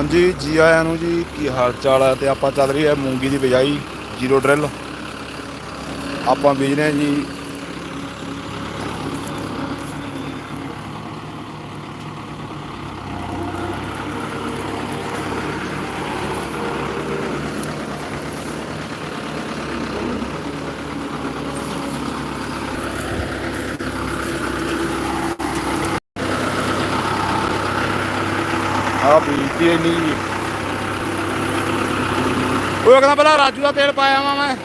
ਹਾਂਜੀ, ਜੀ ਆਇਆਂ ਨੂੰ ਜੀ, ਕੀ ਹਾਲ ਚਾਲ ਹੈ ਤੇ ਆਪਾਂ ਚੱਲ ਰਹੀ ਹੈ ਮੂੰਗੀ ਦੀ ਬਿਜਾਈ, ਜ਼ੀਰੋ ਡਰਿਲ। ਆਪਾਂ ਬੀਜ ਰਹੇ ਹਾਂ ਜੀ ਆ ਬੀਜਤੀ ਨਹੀਂ ਜੀ। ਉਹ ਕਹਿੰਦਾ ਪਹਿਲਾਂ ਰਾਜੂ ਦਾ ਤੇਲ ਪਾਇਆ ਵਾ ਮੈਂ।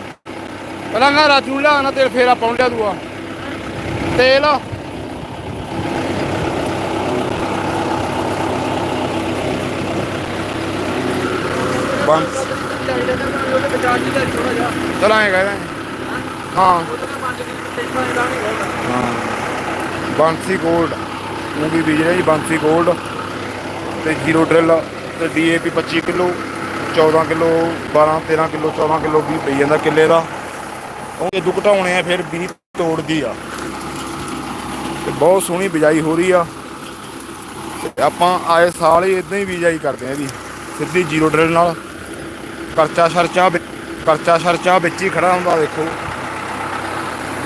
ਪਹਿਲਾਂ ਕਹਿੰਦਾ ਰਾਜੂ ਨੂੰ ਲਿਆਉਣਾ ਤੇਲ, ਫੇਰ ਆਪਾਂ ਨੂੰ ਦੂਆ। ਤੇਲ। ਬੰਸ ਚਲਾਏ ਗਏ ਹਾਂ। ਹਾਂ। ਬਾਂਸੀ 골ਡ ਮੂੰਗੀ ਬੀਜ ਰਹੇ ਜੀ, ਬਾਂਸੀ 골ਡ ਤੇ ਜ਼ੀਰੋ ਡਰਿਲ ਤੇ DAP 25 kilo 14 kilo 12 13 kilo 14 kilo ਵੀ ਪਈ ਜਾਂਦਾ ਕਿੱਲੇ ਦਾ। ਉਹ ਦੁੱਖ ਘਟਾਉਣੇ ਆ, ਫਿਰ ਵੀ ਤੋੜਦੀ ਆ। ਤੇ ਬਹੁਤ ਸੋਹਣੀ ਬਿਜਾਈ ਹੋ ਰਹੀ ਆ। ਤੇ ਆਪਾਂ ਆਏ ਸਾਲ ਹੀ ਇਦਾਂ ਹੀ ਬਿਜਾਈ ਕਰਦੇ ਆ ਇਹਦੀ ਸਿੱਧੀ ਜ਼ੀਰੋ ਡਰਿਲ ਨਾਲ। ਕਰਚਾ ਸ਼ਰਚਾ ਵਿੱਚ- ਕਰਚਾ ਸ਼ਰਚਾ ਵਿੱਚ ਹੀ ਖੜਾ ਹੁੰਦਾ, ਦੇਖੋ।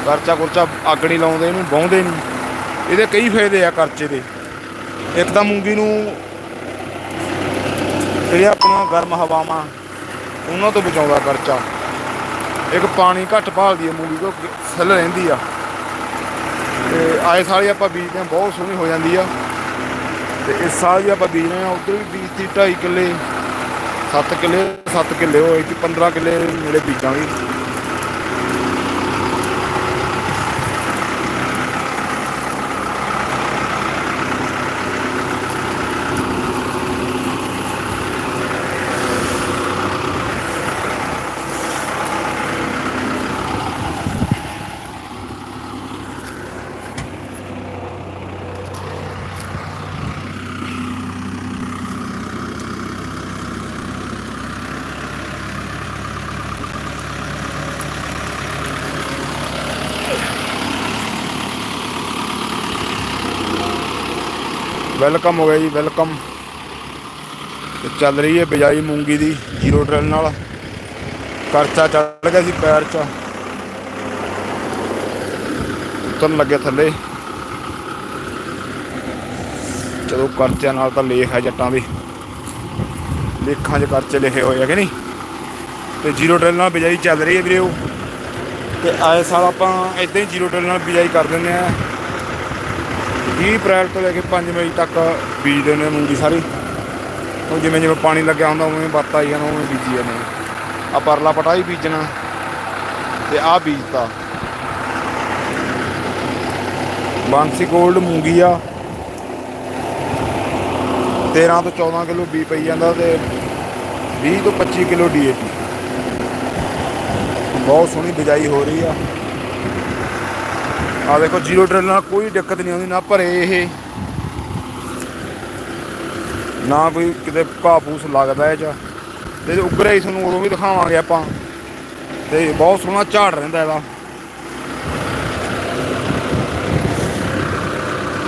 ਕਰਚਾ ਕੁਰਚਾ ਅੱਗ ਨਹੀਂ ਲਾਉਂਦੇ, ਇਹਨੂੰ ਬਾਉਂਦੇ ਨਹੀਂ। ਇਹਦੇ ਕਈ ਫਾਇਦੇ ਆ ਕਰਚੇ ਦੇ। ਇੱਕ ਤਾਂ ਮੂੰਗੀ ਨੂੰ ਜਿਹੜੇ ਆਪਣੀਆਂ ਗਰਮ ਹਵਾਵਾਂ, ਉਹਨਾਂ ਤੋਂ ਬਚਾਉਂਦਾ ਖਰਚਾ। ਇੱਕ ਪਾਣੀ ਘੱਟ ਭਾਲਦੀ ਹੈ ਮੂਲੀ ਕੋ ਸਿੱਲ ਰਹਿੰਦੀ ਆ। ਤੇ ਆਏ ਸਾਲ ਹੀ ਆਪਾਂ ਬੀਜਦੇ ਹਾਂ ਬਹੁਤ ਸੋਹਣੀ ਹੋ ਜਾਂਦੀ ਆ ਤੇ ਇਸ ਸਾਲ ਵੀ ਆਪਾਂ ਬੀਜ ਰਹੇ ਹਾਂ, ਉਧਰ ਵੀ ਬੀਜਤੀ 2.5 ਕਿੱਲੇ 7 ਕਿੱਲੇ 7 ਕਿੱਲੇ ਹੋਏ ਕਿ 15 ਕਿੱਲੇ ਨੇੜੇ ਬੀਜਾਂਗੇ ਵੈਲਕਮ ਹੋ ਗਿਆ ਜੀ, ਵੈਲਕਮ। ਤੇ ਚੱਲ ਰਹੀ ਹੈ ਬਿਜਾਈ ਮੂੰਗੀ ਦੀ, ਜ਼ੀਰੋ ਡਰਿਲ ਨਾਲ। ਕਰਚਾ ਚੜ ਗਿਆ ਸੀ ਪੈਰ 'ਚ। ਉਤਰਨ ਲੱਗੇ ਥੱਲੇ। ਚਲੋ ਕਰਚਿਆਂ ਨਾਲ ਤਾਂ ਲੇਖ ਹੈ ਜੱਟਾਂ ਦੇ। ਲੇਖਾਂ 'ਚ ਕਰਚੇ ਲਿਖੇ ਹੋਏ ਆ ਕਿ ਨਹੀਂ? ਤੇ ਜ਼ੀਰੋ ਡਰਿਲ ਨਾਲ ਬਿਜਾਈ ਚੱਲ ਰਹੀ ਹੈ ਵੀਰੇ ਉਹ ਤੇ ਆਏ ਸਾਲ ਆਪਾਂ ਇਦਾਂ ਹੀ ਜ਼ੀਰੋ ਡਰਿਲ ਨਾਲ ਬਿਜਾਈ ਕਰ ਦਿੰਦੇ ਆ। 20 ਅਪ੍ਰੈਲ ਤੋਂ ਲੈ ਕੇ 5 ਮਈ ਤੱਕ ਬੀਜਦੇ ਨੇ ਮੂੰਗੀ ਸਾਰੀ। ਉਹ ਜਿਵੇਂ ਜਿਵੇਂ ਪਾਣੀ ਲੱਗਿਆ ਹੁੰਦਾ, ਉਵੇਂ ਬੱਤ ਆਈ ਜਾਂਦਾ, ਉਵੇਂ ਬੀਜੀ ਜਾਂਦੇ ਆ ਪਰਲਾ ਪਟਾ ਹੀ ਬੀਜਣਾ ਤੇ ਆਹ ਬੀਜਤਾ। ਬਾਂਸੀ 골ਡ ਮੂੰਗੀ ਆ। 13 ਤੋਂ 14 ਕਿਲੋ ਬੀ ਪਈ ਜਾਂਦਾ ਤੇ 20 ਤੋਂ 25 ਕਿਲੋ ਡੀਏਪੀ ਬਹੁਤ ਸੋਹਣੀ ਬਿਜਾਈ ਹੋ ਰਹੀ ਆ। ਆ ਦੇਖੋ ਜ਼ੀਰੋ ਡਰਿਲ ਨਾਲ ਕੋਈ ਦਿੱਕਤ ਨਹੀਂ ਆਉਂਦੀ, ਨਾ ਭਰੇ ਇਹ। ਨਾ ਕੋਈ ਕਿਤੇ ਘਾਹ ਫੂਸ ਲੱਗਦਾ ਇਹ ਚ। ਤੇ ਉੱਗਰੇ ਹੀ ਤੁਹਾਨੂੰ ਉਦੋਂ ਵੀ ਦਿਖਾਵਾਂਗੇ ਆਪਾਂ। ਤੇ ਬਹੁਤ ਸੋਹਣਾ ਝਾੜ ਰਹਿੰਦਾ ਇਹਦਾ।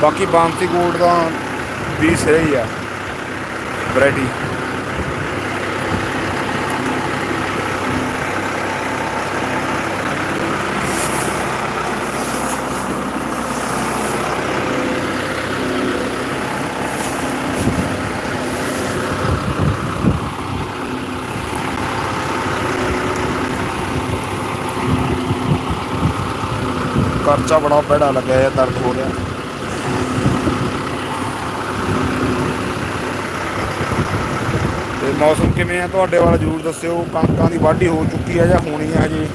ਬਾਕੀ ਬਾਂਸੀ ਗੋਲਡ ਦਾ ਵੀ ਸਹੀ ਆ ਵੈਰਾਈਟੀ ਕਰਚਾ ਬੜਾ ਭੈੜਾ ਲੱਗਿਆ ਹੈ ਦਰਦ ਹੋ ਰਿਹਾ। ਤੇ ਮੌਸਮ ਕਿਵੇਂ ਆ ਤੁਹਾਡੇ ਵਾਲਾ ਜਰੂਰ ਦੱਸਿਓ। ਕਣਕਾਂ ਦੀ ਵਾਢੀ ਹੋ ਚੁੱਕੀ ਹੈ ਜਾਂ ਹੋਣੀ ਹੈ ਹਜੇ।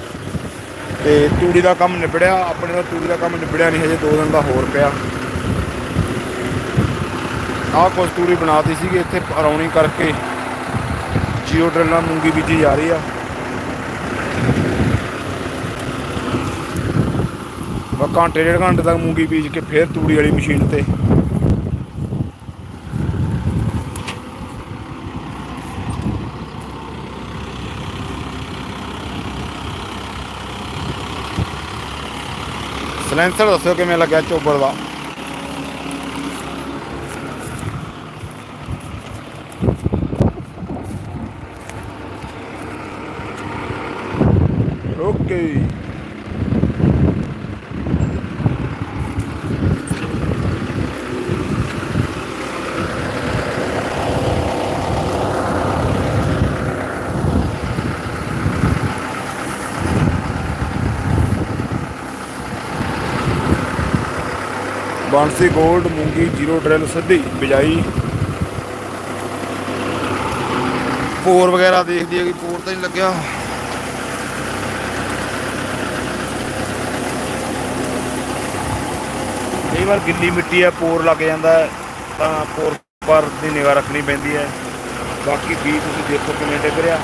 ਤੇ ਤੂੜੀ ਦਾ ਕੰਮ ਨਿਬੜਿਆ, ਆਪਣੇ ਦਾ ਤੂੜੀ ਦਾ ਕੰਮ ਨਿਬੜਿਆ ਨਹੀਂ, ਹਜੇ 2 ਦਿਨ ਦਾ ਹੋਰ ਪਿਆ। ਆਹ ਕੁਝ ਤੂੜੀ ਬਣਾਤੀ ਸੀਗੀ, ਇੱਥੇ ਰੌਣੀ ਕਰਕੇ। ਜੀਓ ਡਰਿਲ ਮੂੰਗੀ ਬੀਜੀ ਜਾ ਰਹੀ ਆ। ਬਸ ਘੰਟੇ ਡੇਢ ਘੰਟੇ ਤੱਕ ਮੂੰਗੀ ਬੀਜ ਕੇ ਫੇਰ ਤੂੜੀ ਵਾਲੀ ਮਸ਼ੀਨ ਤੇ। ਸਲੈਂਸਰ ਦੱਸੋ ਕਿਵੇਂ ਲੱਗਿਆ ਚੋਬਰ ਦਾ? ਬਾਂਸੀ ਗੋਲਡ ਮੂੰਗੀ ਜ਼ੀਰੋ ਡਰਿਲ ਸਿੱਧੀ ਬਿਜਾਈ। ਪੋਰ ਵਗੈਰਾ ਦੇਖਦੀ ਹੈ ਕਿ ਪੋਰ ਤਾਂ ਨਹੀਂ ਲੱਗਿਆ। ਕਈ ਵਾਰ ਗਿੱਲੀ ਮਿੱਟੀ ਹੈ ਪੋਰ ਲੱਗ ਜਾਂਦਾ ਹੈ, ਤਾਂ ਪੋਰ ਪਰ ਦੀ ਨਿਗਾਹ ਰੱਖਣੀ ਪੈਂਦੀ ਹੈ। ਬਾਕੀ ਵੀ ਤੁਸੀਂ ਦੇਖੋ ਕਿਵੇਂ ਡਿੱਗ ਰਿਹਾ।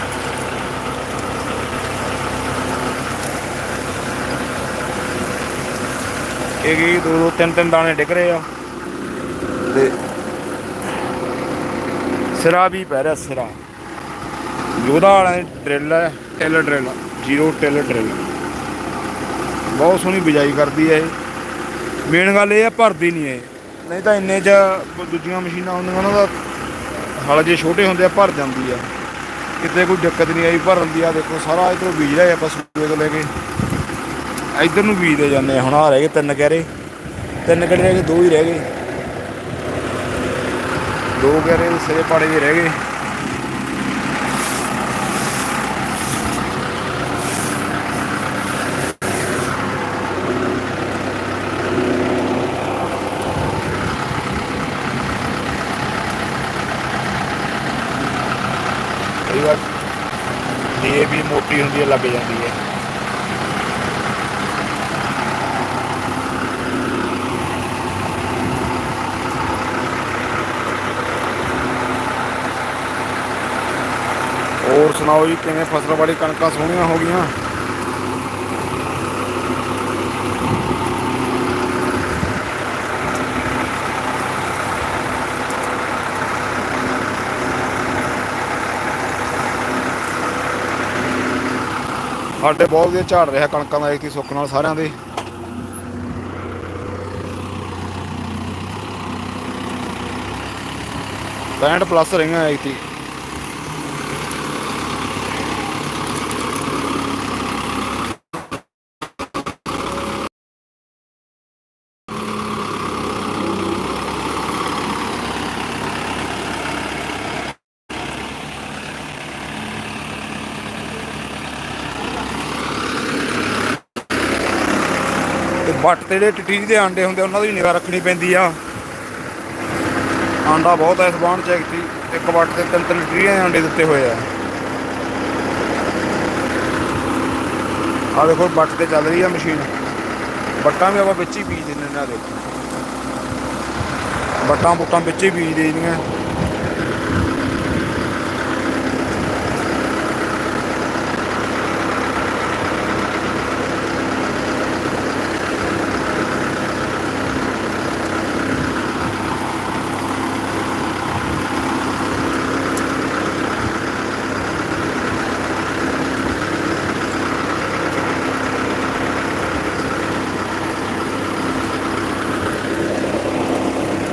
ਇਹ ਗਈ ਦੋ ਦੋ ਤਿੰਨ ਤਿੰਨ ਦਾਣੇ ਡਿੱਗ ਰਹੇ ਆ। ਤੇ ਸਿਰਾ ਵੀ ਪੈ ਰਿਹਾ ਸਿਰਾ। ਯੋਧਾ ਵਾਲਾ ਡਰਿਲ ਹੈ, till drill, zero till drill. ਬਹੁਤ ਸੋਹਣੀ ਬਿਜਾਈ ਕਰਦੀ ਹੈ ਇਹ। ਮੇਨ ਗੱਲ ਇਹ ਆ, ਭਰਦੀ ਨਹੀਂ ਹੈ ਨਹੀਂ ਤਾਂ ਇੰਨੇ ਚ ਦੂਜੀਆਂ ਮਸ਼ੀਨਾਂ ਹੁੰਦੀਆਂ, ਉਹਨਾਂ ਦਾ ਹਲ ਜੇ ਛੋਟੇ ਹੁੰਦੇ ਆ, ਭਰ ਜਾਂਦੀ ਆ। ਕਿਤੇ ਕੋਈ ਦਿੱਕਤ ਨਹੀਂ ਆਈ, ਭਰਨ ਦੀ ਆ। ਦੇਖੋ, ਸਾਰਾ ਇਧਰੋਂ ਬੀਜ ਰਿਹਾ ਆਪਾਂ ਸੂਬੇ ਤੋਂ ਲੈ ਕੇ। ਇੱਧਰ ਨੂੰ ਬੀਜਦੇ ਜਾਂਦੇ ਆ, ਹੁਣ ਆ ਰਹਿ ਗਏ ਤਿੰਨ ਕਹਿਰੇ ਤਿੰਨ ਕਹਿਰੇ ਰਹਿ ਗਏ, ਦੋ ਹੀ ਰਹਿ ਗਏ। ਦੋ ਕਹਿਰੇ ਸਿਰੇ ਪਾੜੇ ਜਿਹੇ ਰਹਿ ਗਏ। ਕਈ ਵਾਰ ਡੀਏਪੀ ਮੋਟੀ ਹੁੰਦੀ ਹੈ ਲੱਗ ਜਾਂਦੀ। ਹੈ ਕਿਵੇਂ ਫਸਲ ਵਾਲੀ ਕਣਕਾਂ ਸੋਹਣੀਆਂ ਹੋ ਗਈਆਂ। ਸਾਡੇ ਬਹੁਤ ਵਧੀਆ ਝਾੜ ਰਿਹਾ ਕਣਕਾਂ ਦਾ, ਇੱਕ ਸੁੱਕ ਨਾਲ ਸਾਰਿਆਂ ਦੇ। ਪੈਂਹਠ ਪਲੱਸ ਰਹੀਆਂ ਐਤੀ ਤੇ ਬੱਟ ਤੇ ਜਿਹੜੇ ਟਿੱਟੀ ਦੇ ਆਂਡੇ ਹੁੰਦੇ ਉਹਨਾਂ ਦੀ ਨਿਗਾਹ ਰੱਖਣੀ ਪੈਂਦੀ ਆ। ਆਂਡਾ ਬਹੁਤ ਐ ਇਸ ਬਾਣ ਚ ਐਕਤੀ ਇੱਕ ਬੱਟ ਤੇ ਤਿੰਨ ਤਿੰਨ ਟਿੱਟੀਆਂ ਦੇ ਆਂਡੇ ਦਿੱਤੇ ਹੋਏ ਆ। ਆ ਦੇਖੋ ਬੱਟ ਤੇ ਚੱਲ ਰਹੀ ਆ ਮਸ਼ੀਨ। ਬੱਟਾਂ ਵੀ ਆਪਾਂ ਵਿੱਚ ਹੀ ਬੀਜ ਦਿੰਦੇ ਨੇ ਆ ਦੇਖੋ। ਬੱਟਾਂ ਬੁੱਟਾਂ ਵਿੱਚ ਹੀ ਬੀਜ ਦੇ ਦੀਆਂ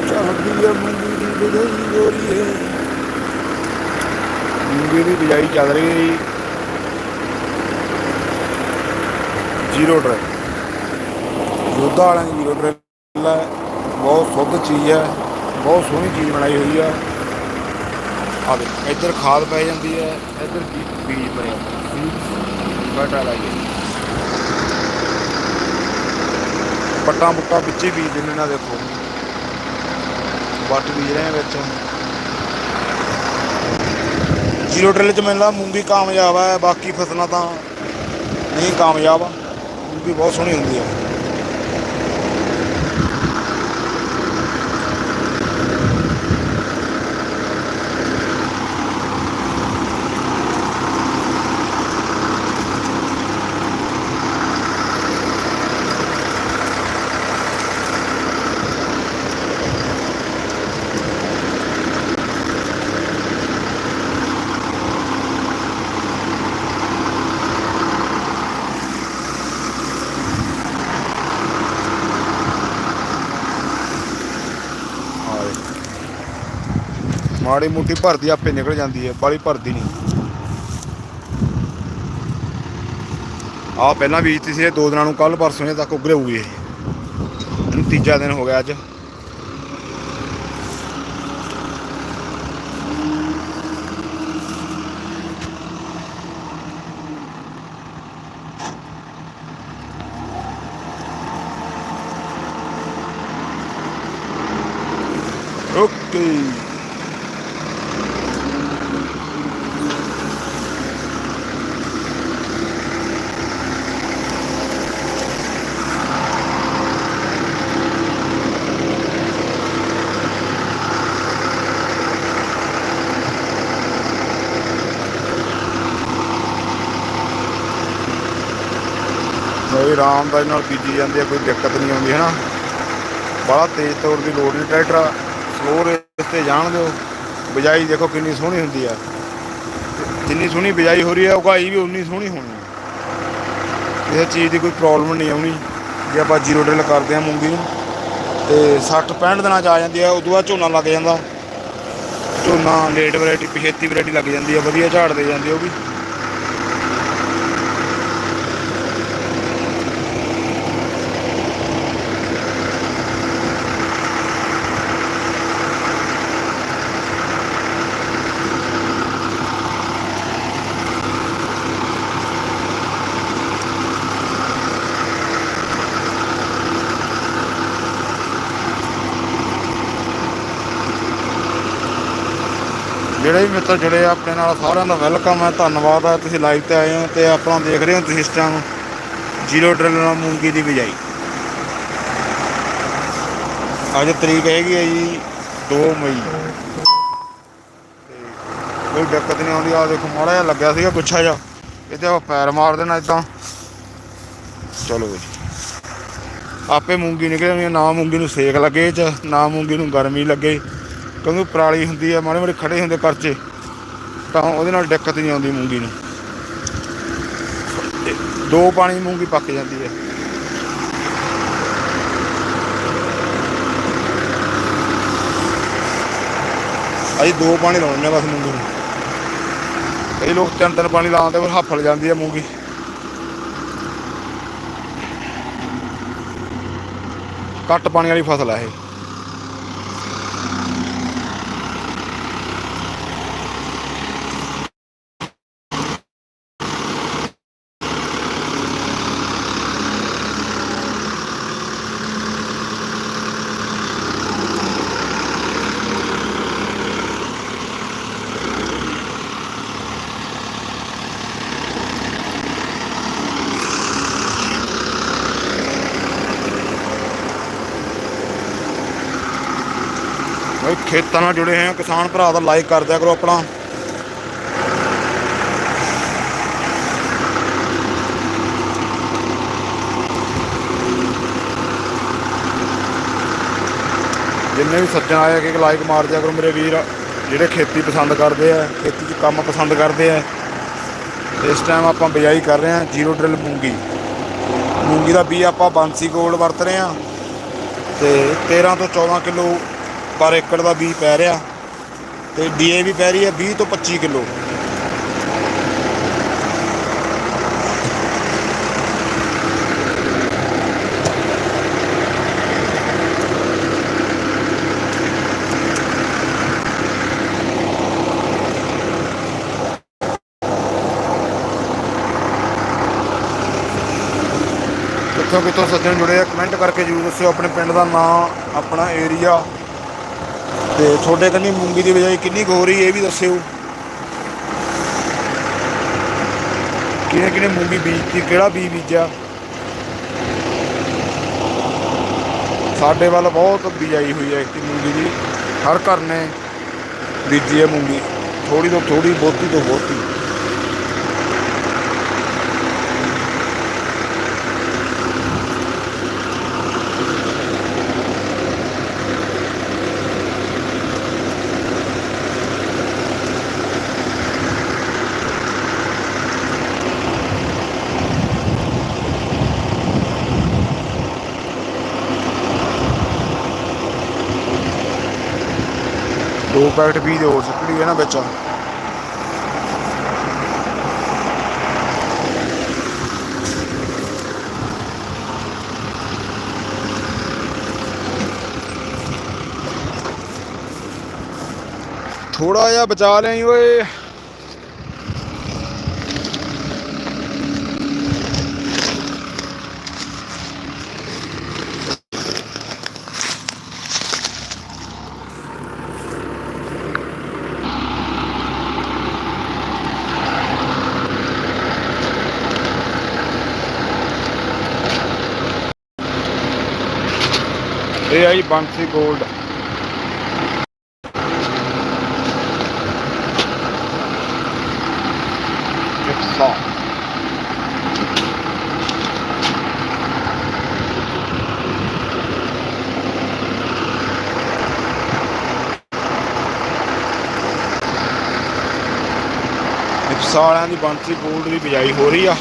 ਚੱਲਦੀ ਆ ਮੂੰਗੀ ਦੀ ਬਿਜਾਈ ਗੋਰੀਏ ਮੂੰਗੀ ਦੀ ਬਿਜਾਈ ਚੱਲ ਰਹੀ ਹੈ ਜੀ। ਜ਼ੀਰੋ ਡਰ ਯੋਧਾ ਵਾਲਿਆਂ ਦੀ ਜ਼ੀਰੋ ਡਰਿਲ ਹੈ। ਬਹੁਤ ਸ਼ੁੱਧ ਚੀਜ਼ ਹੈ। ਬਹੁਤ ਸੋਹਣੀ ਚੀਜ਼ ਬਣਾਈ ਹੋਈ ਆ। ਆ ਦੇ ਇੱਧਰ ਖਾਦ ਪੈ ਜਾਂਦੀ ਹੈ। ਇੱਧਰ ਬੀਜ ਪਿਆ ਬਟਾ ਲਾਈਏ। ਪੱਟਾਂ ਪੁੱਟਾਂ ਵਿੱਚ ਬੀਜ ਦਿੰਦੇ ਨਾ ਦੇਖੋ। ਵੱਟ ਬੀਜ ਰਹੇ ਵਿੱਚ। ਜ਼ੀਰੋ ਡਰਿਲ ਚ ਮੈਨੂੰ ਲੱਗਦਾ ਮੂੰਗੀ ਕਾਮਯਾਬ ਹੈ ਬਾਕੀ ਫਸਲਾਂ ਤਾਂ ਨਹੀਂ ਕਾਮਯਾਬ ਆ। ਮੂੰਗੀ ਬਹੁਤ ਸੋਹਣੀ ਹੁੰਦੀ ਆ। ਮਾੜੀ ਮੋਟੀ ਭਰਦੀ ਆਪੇ ਨਿਕਲ ਜਾਂਦੀ ਹੈ, ਬਾਲੀ ਭਰਦੀ ਨਹੀਂ। ਆ ਪਹਿਲਾਂ ਬੀਜਤੀ ਸੀ ਇਹ ਦੋ ਦਿਨਾਂ ਨੂੰ ਕੱਲ ਪਰਸੋਂ ਇਹ ਤੱਕ ਉੱਗਰੇ ਹੋਊਗੀ ਇਹ ਤੀਜਾ ਦਿਨ ਹੋ ਗਿਆ ਅੱਜ। ਓਕੇ। ਬਈ ਆਰਾਮ ਦਾ ਨਾਲ ਬੀਜੀ ਜਾਂਦੀ ਹੈ ਕੋਈ ਦਿੱਕਤ ਨਹੀਂ ਆਉਂਦੀ ਹੈ ਨਾ ਬੜਾ ਤੇਜ਼ ਤੌਰ ਦੀ ਲੋੜ ਨਹੀਂ ਟਰੈਕਟਰ ਸਲੋ ਰੇਸ ਤੇ ਜਾਣ ਦਿਓ। ਬਿਜਾਈ ਦੇਖੋ ਕਿੰਨੀ ਸੋਹਣੀ ਹੁੰਦੀ ਆ। ਜਿੰਨੀ ਸੋਹਣੀ ਬਿਜਾਈ ਹੋ ਰਹੀ ਹੈ ਉਗਾਈ ਵੀ ਉਨੀ ਸੋਹਣੀ ਹੋਣੀ ਹੈ। ਇਸ ਚੀਜ਼ ਦੀ ਕੋਈ ਪ੍ਰੋਬਲਮ ਨਹੀਂ ਆਉਣੀ। ਜੇ ਆਪਾਂ ਜ਼ੀਰੋ ਡਰਿਲ ਕਰਦੇ ਆ ਮੂੰਗੀ ਨੂੰ, ਤੇ 60 65 ਦਿਨਾਂ ਚ ਆ ਜਾਂਦੀ ਹੈ ਉਦੋਂ ਬਾਅਦ ਝੋਨਾ ਲੱਗ ਜਾਂਦਾ। ਝੋਨਾ ਲੇਟ ਵੈਰਾਈਟੀ ਪਛੇਤੀ ਵੈਰਾਈਟੀ ਲੱਗ ਜਾਂਦੀ ਹੈ ਵਧੀਆ ਝਾੜ ਦੇ ਜਾਂਦੀ ਉਹ ਵੀ। ਜਿਹੜੇ ਵੀ ਮਿੱਤਰ ਜੁੜੇ ਆ ਆਪਣੇ ਨਾਲ ਸਾਰਿਆਂ ਦਾ ਵੈਲਕਮ ਹੈ ਧੰਨਵਾਦ ਹੈ ਤੁਸੀਂ ਲਾਈਵ ਤੇ ਆਏ ਹੋ ਤੇ ਆਪਣਾ ਦੇਖ ਰਹੇ ਹੋ ਤੁਸੀਂ ਇਸ ਟਾਈਮ ਜ਼ੀਰੋ ਡਰਿਲ ਨਾਲ ਮੂੰਗੀ ਦੀ ਬਿਜਾਈ। ਅੱਜ ਤਰੀਕ ਹੈਗੀ ਹੈ ਜੀ 2 ਮਈ। ਕੋਈ ਦਿੱਕਤ ਨਹੀਂ ਆਉਂਦੀ ਆ ਦੇਖੋ ਮਾੜਾ ਜਿਹਾ ਲੱਗਿਆ ਸੀਗਾ ਗੁੱਛਾ ਜਿਹਾ ਇਹਦੇ ਆਪਾਂ ਪੈਰ ਮਾਰ ਦੇਣਾ ਇਦਾਂ ਚਲੋ ਜੀ। ਆਪੇ ਮੂੰਗੀ ਨਿਕਲ ਆਉਣੀ ਆ, ਨਾ ਮੂੰਗੀ ਨੂੰ ਸੇਕ ਲੱਗੇ ਚ ਨਾ ਮੂੰਗੀ ਨੂੰ ਗਰਮੀ ਲੱਗੇ। ਕਿਉਂਕਿ ਪਰਾਲੀ ਹੁੰਦੀ ਆ, ਮਾੜੇ ਮਾੜੇ ਖੜੇ ਹੁੰਦੇ ਕਰਚੇ, ਤਾਂ ਉਹਦੇ ਨਾਲ ਦਿੱਕਤ ਨਹੀਂ ਆਉਂਦੀ ਮੂੰਗੀ ਨੂੰ। ਦੋ ਪਾਣੀ ਮੂੰਗੀ ਪੱਕ ਜਾਂਦੀ ਹੈ ਅਸੀਂ ਦੋ ਪਾਣੀ ਲਾਉਣੇ ਆ ਬਸ ਮੂੰਗੀ ਨੂੰ। ਕਈ ਲੋਕ ਤਿੰਨ ਤਿੰਨ ਪਾਣੀ ਲਾਉਂਦੇ ਫਿਰ ਹੱਫਲ ਜਾਂਦੀ ਹੈ ਮੂੰਗੀ। ਘੱਟ ਪਾਣੀ ਵਾਲੀ ਫਸਲ ਹੈ ਇਹ। ਬਈ ਖੇਤਾਂ ਨਾਲ ਜੁੜੇ ਹੋਏ ਆ, ਕਿਸਾਨ ਭਰਾ ਦਾ ਲਾਈਕ ਕਰ ਦਿਆ ਕਰੋ ਆਪਣਾ। ਜਿੰਨੇ ਵੀ ਸੱਜਣ ਆਏ ਕਿ ਲਾਈਕ ਮਾਰ ਦਿਆ ਕਰੋ ਮੇਰੇ ਵੀਰ, ਜਿਹੜੇ ਖੇਤੀ ਪਸੰਦ ਕਰਦੇ ਆ, ਖੇਤੀ 'ਚ ਕੰਮ ਪਸੰਦ ਕਰਦੇ ਆ। ਇਸ ਟਾਈਮ ਆਪਾਂ ਬਿਜਾਈ ਕਰ ਰਹੇ ਆ, ਜ਼ੀਰੋ ਡਰਿਲ ਮੂੰਗੀ। ਮੂੰਗੀ ਦਾ ਬੀ ਆਪਾਂ ਬਾਂਸੀ ਗੋਲਡ ਵਰਤ ਰਹੇ ਆ। ਤੇ 13 ਤੋਂ 14 ਕਿਲੋ ਪਰ ਏਕੜ ਦਾ ਬੀਜ ਪੈ ਰਿਹਾ ਤੇ ਡੀਏਵੀ ਪੈ ਰਹੀ ਹੈ 20 ਤੋਂ 25 ਕਿਲੋ। ਕਿੱਥੋਂ ਕਿੱਥੋਂ ਸੱਜਣ ਜੁੜੇ ਆ ਕਮੈਂਟ ਕਰਕੇ ਜਰੂਰ ਦੱਸਿਓ, ਆਪਣੇ ਪਿੰਡ ਦਾ ਨਾਮ ਆਪਣਾ ਏਰੀਆ ਤੇ ਤੁਹਾਡੇ ਕੰਨੀ ਮੂੰਗੀ ਦੀ ਬਜਾਈ ਕਿੰਨੀ ਕੁ ਹੋ ਰਹੀ ਇਹ ਵੀ ਦੱਸਿਓ। ਕਿਹਨੇ ਕਿਹਨੇ ਮੂੰਗੀ ਬੀਜਤੀ, ਕਿਹੜਾ ਬੀਜ ਬੀਜਿਆ? ਸਾਡੇ ਵੱਲ ਬਹੁਤ ਬਿਜਾਈ ਹੋਈ ਹੈ ਕਿ ਮੂੰਗੀ ਦੀ। ਹਰ ਘਰ ਨੇ ਬੀਜੀ ਹੈ ਮੂੰਗੀ। ਥੋੜੀ ਤੋਂ ਥੋੜੀ ਬਹੁਤੀ ਤੋਂ ਬਹੁਤੀ। ਪੈਕਟ 20 ਦੇ ਹੋਰ ਨਿਕਲੀ ਹੈ ਨਾ ਵਿੱਚ। ਥੋੜਾ ਜਿਹਾ ਬਚਾ ਲਈ ਓਏ। ਬੰਸੀ 골ਡ Jigsaw. Jigsaw ਵਾਲਿਆਂ ਦੀ ਬੰਸੀ ਗੋਲਡ ਦੀ ਬਿਜਾਈ ਹੋ ਰਹੀ ਆ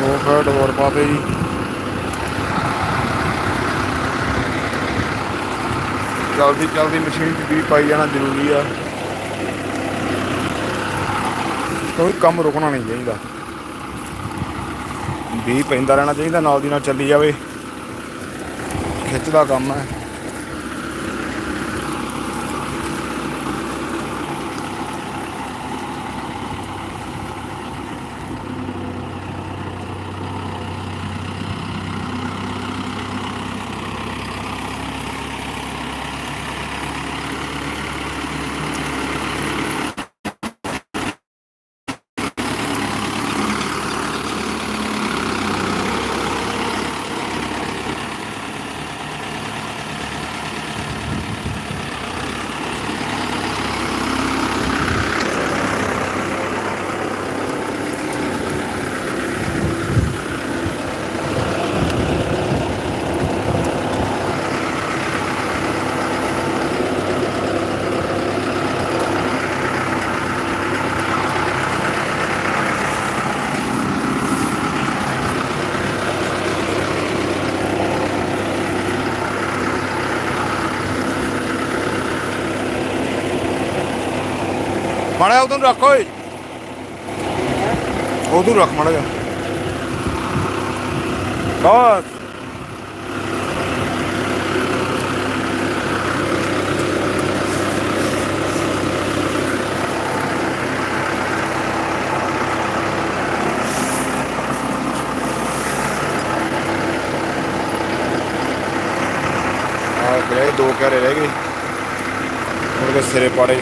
ਦੋ ਫੈਟ ਹੋਰ ਪਾਤੇ ਜੀ ਜਲਦੀ ਚਲਦੀ ਮਸ਼ੀਨ 'ਚ ਵੀ ਪਾਈ ਜਾਣਾ ਜ਼ਰੂਰੀ ਆ। ਕੋਈ ਕੰਮ ਰੁਕਣਾ ਨਹੀਂ ਚਾਹੀਦਾ। ਵੀ ਪੈਂਦਾ ਰਹਿਣਾ ਚਾਹੀਦਾ, ਨਾਲ ਦੀ ਨਾਲ ਚੱਲੀ ਜਾਵੇ। ਖਿੱਚ ਦਾ ਕੰਮ ਹੈ ਮਾੜਾ ਉਦੋਂ ਰੱਖ ਓਏ। ਉਦੋਂ ਰੱਖ ਮਾੜਾ ਜਾ ਬਸ। ਦੋ ਘਰੇ ਰਹਿ ਗਏ। ਉਹਦੇ ਸਿਰੇ ਪਾੜੇ।